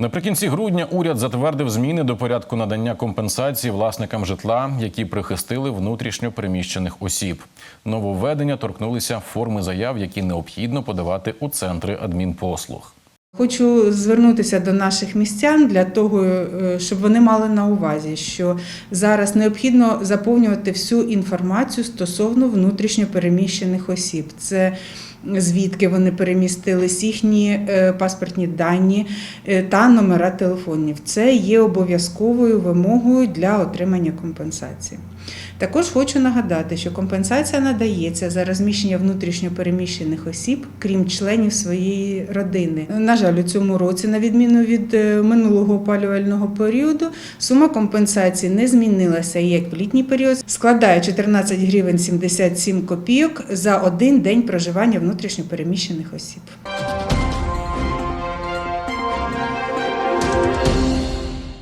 Наприкінці грудня уряд затвердив зміни до порядку надання компенсації власникам житла, які прихистили внутрішньо переміщених осіб. Нововведення торкнулися форми заяв, які необхідно подавати у центри адмінпослуг. Хочу звернутися до наших містян для того, е, щоб вони мали на увазі, що зараз необхідно заповнювати всю інформацію стосовно внутрішньо переміщених осіб. Це звідки вони перемістились, їхні е, паспортні дані е, та номера телефонів. Це є обов'язковою вимогою для отримання компенсації. Також хочу нагадати, що компенсація надається за розміщення внутрішньо переміщених осіб, крім членів своєї родини. На жаль, у цьому році, на відміну від е, минулого опалювального періоду, сума компенсації не змінилася як в літній період складає 14 гривень 77 копійок за один день проживання внутрішньо переміщених осіб.